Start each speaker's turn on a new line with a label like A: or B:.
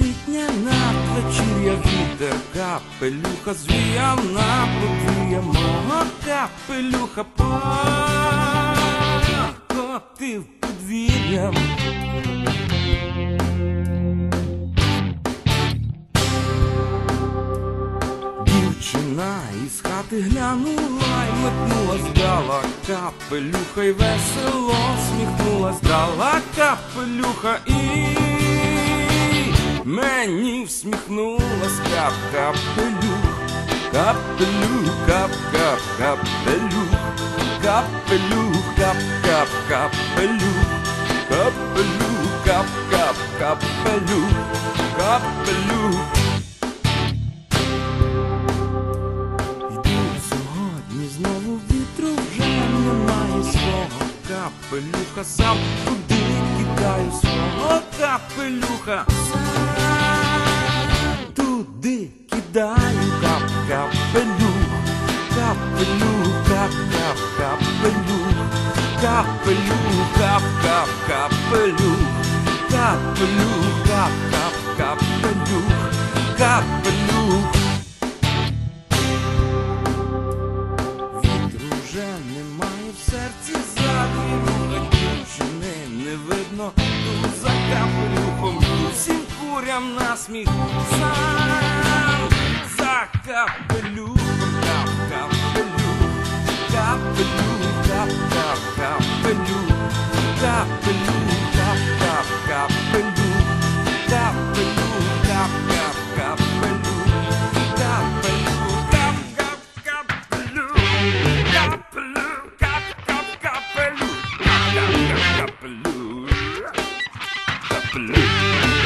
A: літня надвечір'я вітер капелюха звіяв на подвір'я мого капелюха покотив подвір'ям. Дівчина із хати глянула й метнулась, дала капелюха й весело сміхнулась, дала капелюха і мені всміхнулась кап капелюх, капелюх, кап кап капелюх, капелюх, кап кап капелюх, капелюх, кап кап капелюх, капелюх. Капелюха. Сам туди кидаю свого капелюха. Сам туди кидаю кап капелюх. Капелюх, кап кап капелюх. Капелюх, кап кап капелюх. Капелюх, кап кап капелюх. Капелюх. Не ту тут за капелюхом усім курям насміх. Сам за капелюхом, Bye.